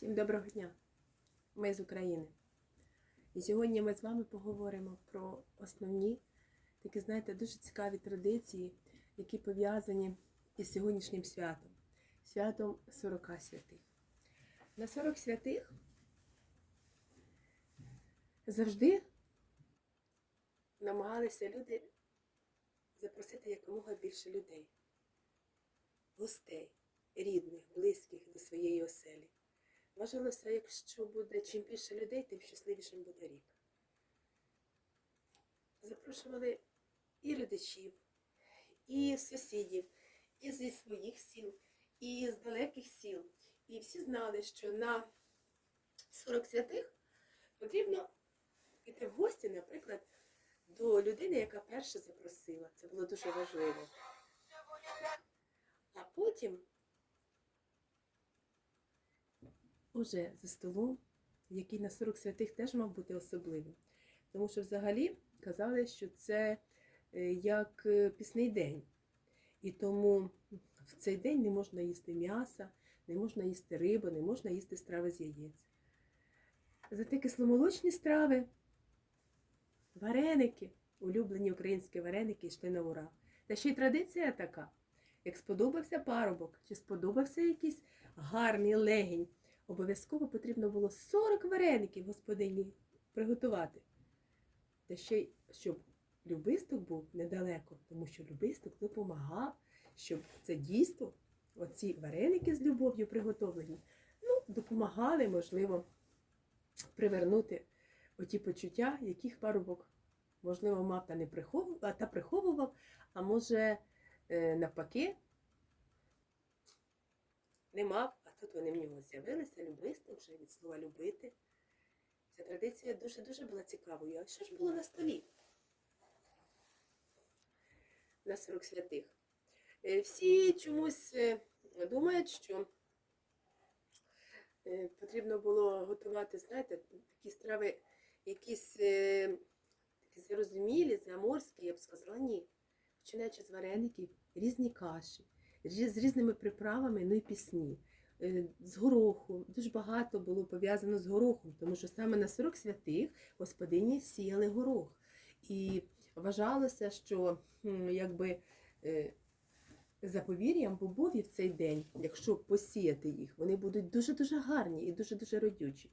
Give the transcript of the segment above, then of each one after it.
Всім доброго дня! Ми з України. І сьогодні ми з вами поговоримо про основні, такі, знаєте, дуже цікаві традиції, які пов'язані із сьогоднішнім святом святом 40 святих. На 40 святих завжди намагалися люди запросити якомога більше людей, гостей, рідних, близьких до своєї оселі. Вважалося, якщо буде чим більше людей, тим щасливішим буде рік. Запрошували і родичів, і сусідів, і зі своїх сіл, і з далеких сіл. І всі знали, що на 40 святих потрібно піти в гості, наприклад, до людини, яка перша запросила. Це було дуже важливо. А потім уже за столом, який на 40 святих теж мав бути особливим. Тому що взагалі казали, що це е, як е, пісний день. І тому в цей день не можна їсти м'яса, не можна їсти рибу, не можна їсти страви з яєць. Зате кисломолочні страви, вареники, улюблені українські вареники йшли на ура. Та ще й традиція така. Як сподобався парубок, чи сподобався якийсь гарний легінь, обов'язково потрібно було 40 вареників господині приготувати. Та ще й щоб любисток був недалеко, тому що любисток допомагав, щоб це дійство, оці вареники з любов'ю приготовлені, ну, допомагали, можливо, привернути оті почуття, яких парубок, можливо, мав та не приховував, та приховував, а може, е, навпаки, не мав, тут вони в нього з'явилися, любисти вже від слова любити. Ця традиція дуже-дуже була цікавою. А що ж було на столі? На 40 святих. Е, Всі чомусь е, думають, що е, потрібно було готувати, знаєте, такі страви, якісь такі зрозумілі, заморські, я б сказала, ні. Починаючи з вареників, різні каші, з різними приправами, ну і пісні. Е, З гороху. Дуже багато було пов'язано з горохом, тому що саме на 40 святих господині сіяли горох. І вважалося, що якби е, за бобові в цей день, якщо посіяти їх, вони будуть дуже-дуже гарні і дуже-дуже родючі.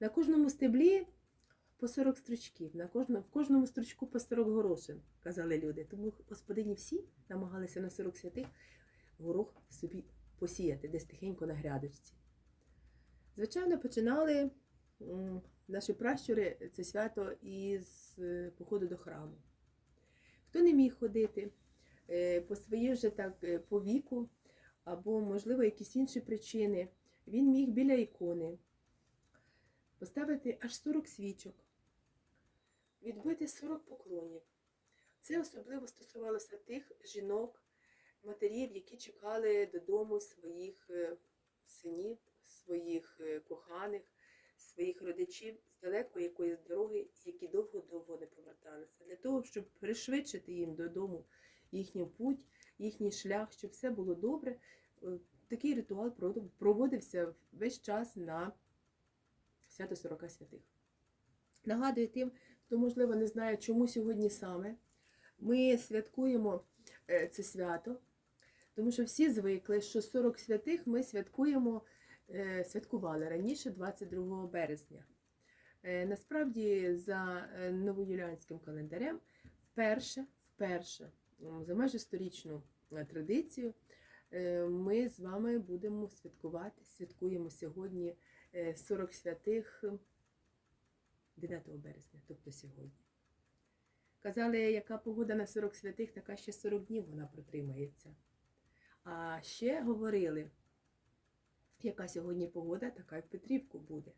На кожному стеблі по 40 стручків, на кожному, в кожному стручку по 40 горошин, казали люди. Тому господині всі намагалися на 40 святих горох собі посіяти десь тихенько на грядочці. Звичайно, починали наші пращури це свято із е, походу до храму. Хто не міг ходити е, по своїй вже так е, по віку, або, можливо, якісь інші причини, він міг біля ікони поставити аж 40 свічок, відбити 40 поклонів. Це особливо стосувалося тих жінок, матерів, які чекали додому своїх е, синів, своїх е, коханих, своїх родичів з далекої якоїсь дороги, які довго-довго не поверталися. Для того, щоб пришвидшити їм додому їхній путь, їхній шлях, щоб все було добре. е, Такий ритуал проводився весь час на свято 40 святих. Нагадую тим, хто, можливо, не знає, чому сьогодні саме ми святкуємо це свято, тому що всі звикли, що 40 святих ми святкуємо, е, святкували раніше 22 березня. Е, Насправді, за е, новоюліанським календарем, вперше, вперше, за майже сторічну традицію, ми з вами будемо святкувати, святкуємо сьогодні е, 40 святих 9 березня, тобто сьогодні. Казали, яка погода на 40 святих, така ще 40 днів вона протримається. А ще говорили, яка сьогодні погода, така й в Петрівку буде.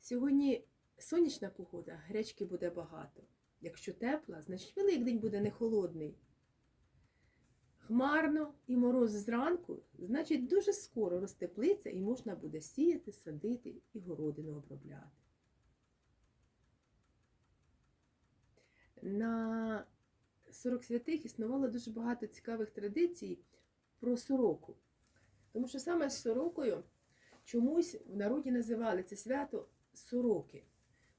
Сьогодні сонячна погода, гречки буде багато. Якщо тепла, значить Великдень буде не холодний. Хмарно і мороз зранку, значить дуже скоро розтеплиться і можна буде сіяти, садити і городину обробляти. На 40 святих існувало дуже багато цікавих традицій про сороку. Тому що саме з сорокою чомусь в народі називали це свято сороки.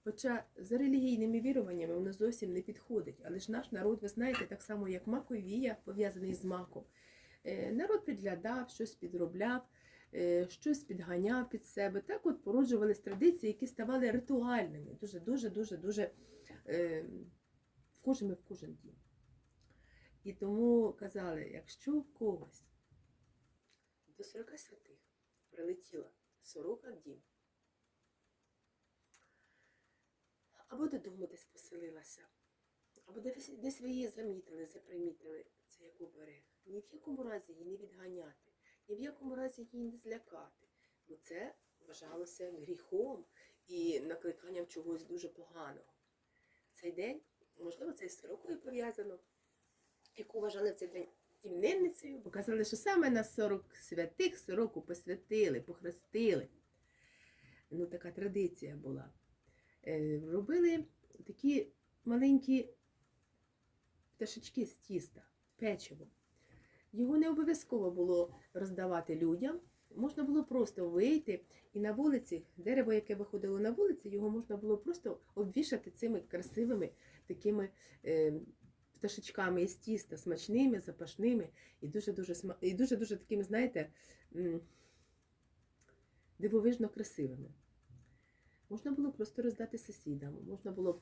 Хоча за релігійними віруваннями воно зовсім не підходить. Але ж наш народ, ви знаєте, так само як маковія, пов'язаний з маком. Е, Народ підглядав, щось підробляв, е, щось підганяв під себе. Так от породжувались традиції, які ставали ритуальними, дуже, дуже, дуже, дуже е, в кожен дім. І тому казали, якщо в когось до 40 святих прилетіла сорока в дім, або додому десь поселилася, або десь, десь ви її замітили, запримітили, це як оберег. Ні в якому разі її не відганяти, ні в якому разі її не злякати. Бо це вважалося гріхом і накликанням чогось дуже поганого. Цей день, можливо, це із сорокою пов'язано, яку вважали в цей день іменинницею, бо казали, що саме на 40 святих сороку посвятили, похрестили. Ну, така традиція була. Е, Робили такі маленькі пташечки з тіста, печиво. Його не обов'язково було роздавати людям. Можна було просто вийти і на вулиці, дерево, яке виходило на вулиці, його можна було просто обвішати цими красивими такими е, пташечками із тіста, смачними, запашними і дуже-дуже і дуже-дуже такими, знаєте, дивовижно красивими. Можна було просто роздати сусідам, можна було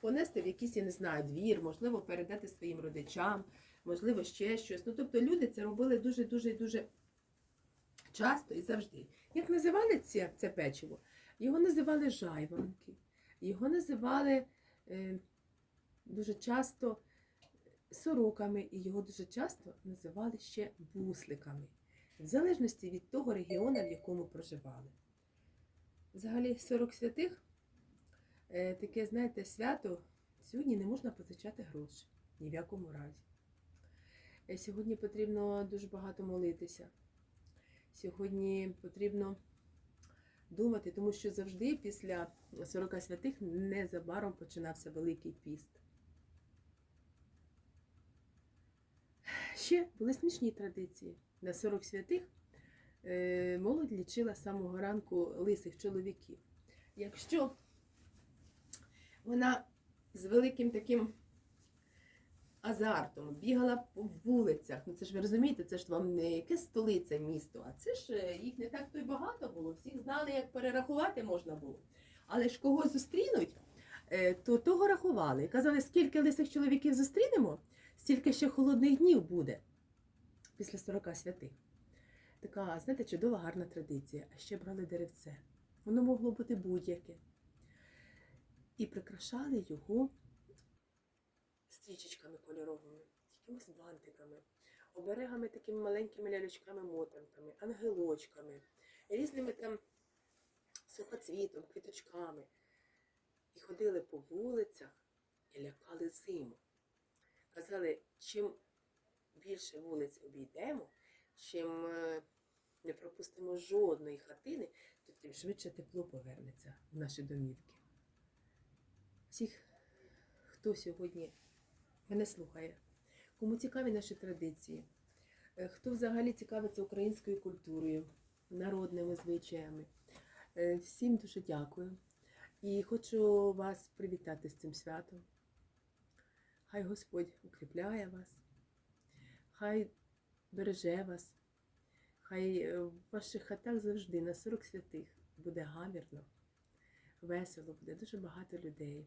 понести в якийсь, я не знаю, двір, можливо, передати своїм родичам, можливо, ще щось. Ну, тобто люди це робили дуже-дуже дуже часто і завжди. Як називали це, це печиво? Його називали жайворонки, його називали е, дуже часто сороками, і його дуже часто називали ще бусликами, в залежності від того регіону, в якому проживали. Взагалі, 40 святих е, таке, знаєте, свято. Сьогодні не можна позичати гроші ні в якому разі. Е, Сьогодні потрібно дуже багато молитися. Сьогодні потрібно думати, тому що завжди після 40 святих незабаром починався Великий піст. Ще були смішні традиції. На 40 святих е, молодь лічила з самого ранку лисих чоловіків. Якщо вона з великим таким азартом бігала по вулицях, ну це ж ви розумієте, це ж вам не якесь столиця місто, а це ж е, їх не так то й багато було. Всіх знали, як перерахувати можна було. Але ж кого зустрінуть, е, то того рахували. Казали, скільки лисих чоловіків зустрінемо, стільки ще холодних днів буде після 40 святих. Така, знаєте, чудова, гарна традиція. А ще брали деревце. Воно могло бути будь-яке. І прикрашали його стрічечками кольоровими, якимись бантиками, оберегами такими маленькими лялючками-мотанками, ангелочками, різними там сухоцвітом, квіточками. І ходили по вулицях і лякали зиму. Казали, чим більше вулиць обійдемо, чим е, не пропустимо жодної хатини, то тим швидше тепло повернеться в наші домівки. Всіх, хто сьогодні мене слухає, кому цікаві наші традиції, е, хто взагалі цікавиться українською культурою, народними звичаями, е, всім дуже дякую. І хочу вас привітати з цим святом. Хай Господь укріпляє вас, хай береже вас, хай е, в ваших хатах завжди на 40 святих буде гамірно, весело, буде дуже багато людей.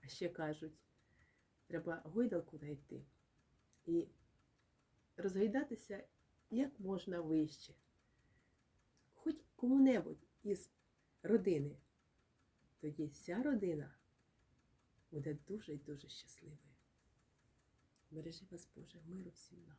А ще кажуть, треба гойдалку знайти і розгойдатися як можна вище. Хоч кому-небудь із родини, тоді вся родина буде дуже і дуже щасливою. Бережи вас, Боже, миру всім нам.